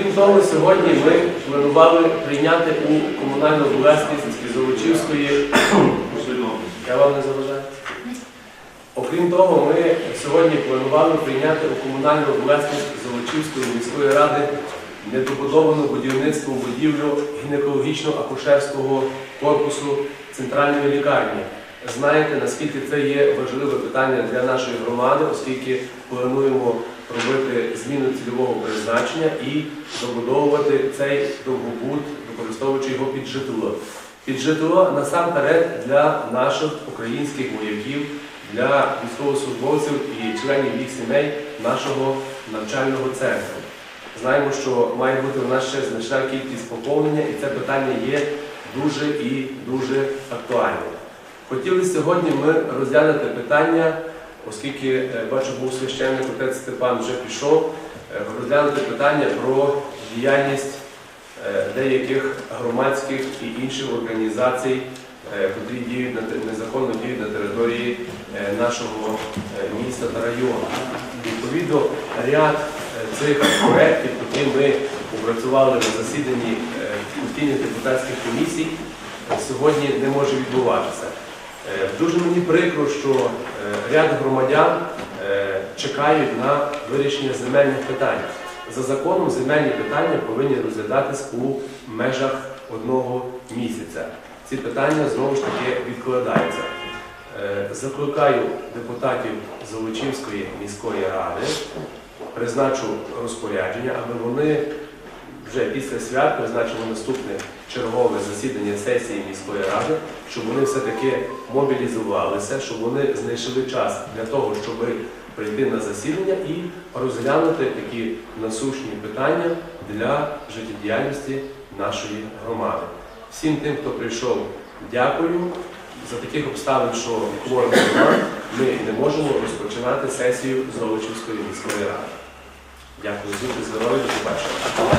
Окрім того, сьогодні ми планували прийняти у комунальну власність Золочівської. Я вам не заважаю. Окрім того, ми сьогодні планували прийняти у комунальну власність Золочівської міської ради недобудовану будівництво будівлю гінекологічно-акушерського корпусу центральної лікарні. Знаєте, наскільки це є важливе питання для нашої громади, оскільки плануємо робити зміну цільового призначення і добудовувати цей довгобуд, використовуючи його під житло. Під житло насамперед для наших українських вояків, для військовослужбовців і членів їх сімей нашого навчального центру. Знаємо, що має бути у нас ще значна кількість поповнення, і це питання є дуже і дуже актуальним. Хотіли сьогодні ми розглянути питання, оскільки е, бачу, був священник отець Степан вже пішов, е, розглянути питання про діяльність е, деяких громадських і інших організацій, котрі діють незаконно діють на території нашого міста та району. Відповідно, ряд цих проєктів, які ми опрацювали на засіданні постійних депутатських комісій, сьогодні не може відбуватися. Е, Дуже мені прикро, що е, ряд громадян е, чекають на вирішення земельних питань. За законом земельні питання повинні розглядатись у межах одного місяця. Ці питання знову ж таки відкладаються. Закликаю депутатів Золочівської міської ради, призначу розпорядження, аби вони вже після свят призначили наступне чергове засідання сесії міської ради, щоб вони все-таки мобілізувалися, щоб вони знайшли час для того, щоб прийти на засідання і розглянути такі насущні питання для життєдіяльності нашої громади. Всім тим, хто прийшов, дякую. За таких обставин, що немає, ми не можемо розпочинати сесію Золочівської міської ради. Дякую, будьте здорові, до побачення.